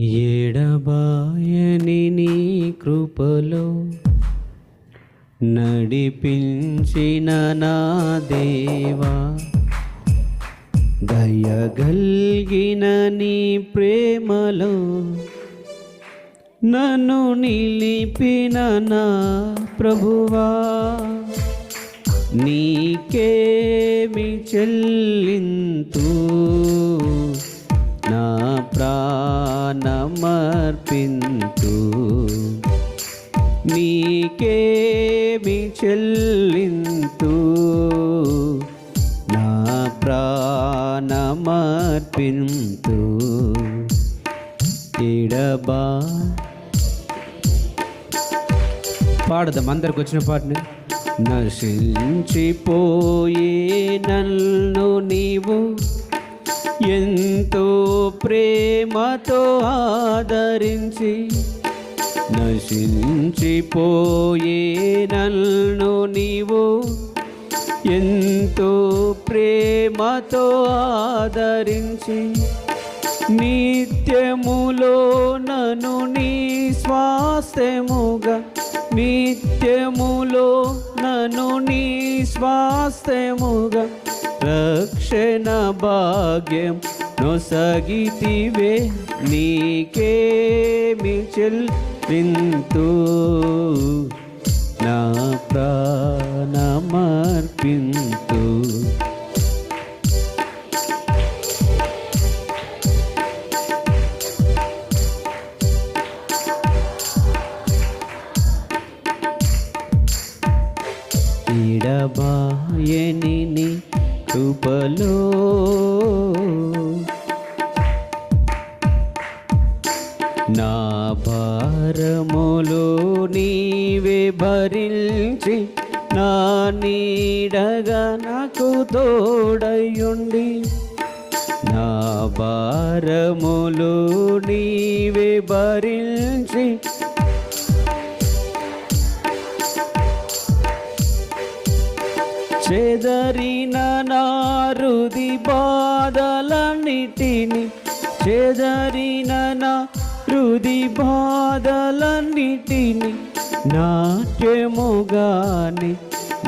ఎడబాయని నీ కృపలో నడిపించిన నా దేవా దయగల్గిన నీ ప్రేమలో నన్ను నిలిపిన నా ప్రభువా నీకేమి చెల్లింతూ ప్రాణమర్పింతు నీకేమి చెల్లింతు. నా ప్రాణమర్పింతు. ఇడబా. పాడదాం అందరికి వచ్చిన పాటని. నశించిపోయే నన్ను నీవు ఎంతో ప్రేమతో ఆదరించి నశించిపోయే నల్ను నీవు ఎంతో ప్రేమతో ఆదరించి నిత్యములో నను నీ స్వాస్థ్యముగా నిత్యములో నను నీ స్వాస్థ్యముగా రక్షణ భాగ్యం నొసగితివే నీకే మిచిల్ చెల్లింతు నా ప్రాణమర్పింతు. ఇడబాయని కృపలో నా భారములు నీవే భరించి నా నీడగా నాకు తోడయుండి నా భారములు నీవే భరించి చెదరిన నారుది బాధలన్నిటిని చెదరిన నా రుది బాధలన్నిటిని నాట్యముగాని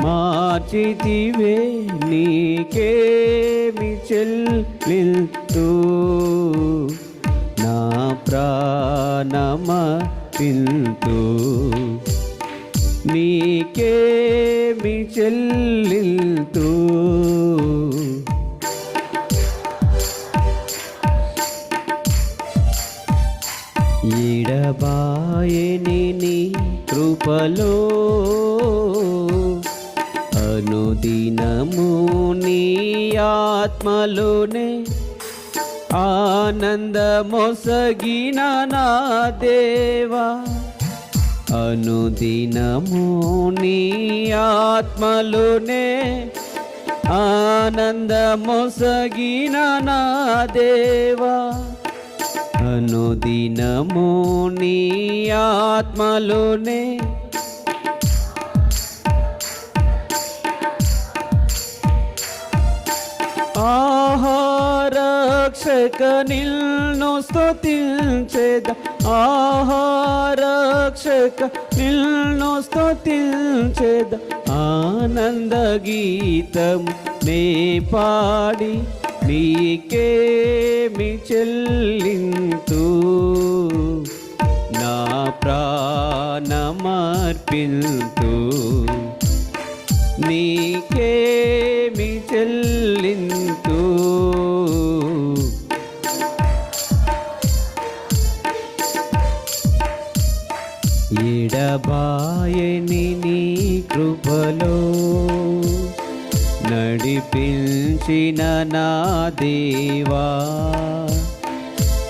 మార్చితివే నీకేమి చెల్లిల్తూ. నా ప్రాణమ పిల్తూ నీకేమి చెల్లి ఈడబాయని నీ కృపలో అనుదినము నీ ఆత్మలోనే ఆనందమొసగిన నా దేవా. అనుదినము నీ ఆత్మలోనే ఆనందమొసగిన నా దేవా. అనుదినము నీ ఆత్మలోనే. ఆహారక్షక నిల్ను స్తుతించేద. ఆహారక్షక నిల్ను స్తుతించేద. ఆనంద గీతం నే పాడి. నీకేమి చెల్లింతు? నా ప్రాణమర్పింతు. నీకేమి చెల్లింతు? ఎడబాయని నీ కృపలో నడిపించిన నా దేవా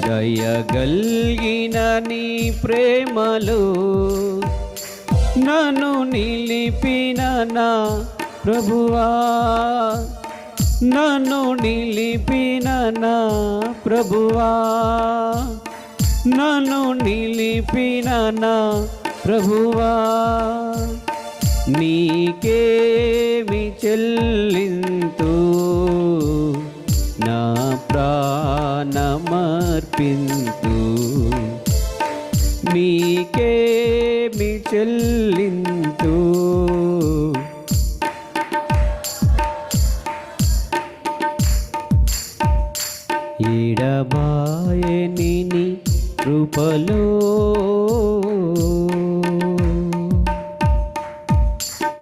దయగల్గిన నీ ప్రేమలు నన్ను నిలిపిన నా ప్రభువా నన్ను నిలిపిన నా ప్రభువా నన్ను నిలిపిన నా ప్రభువా. నీకేమి చెల్లింతు? నా ప్రాణమర్పింతు. మీకేమి చెల్లింతు? ఈడబాయని కృపలో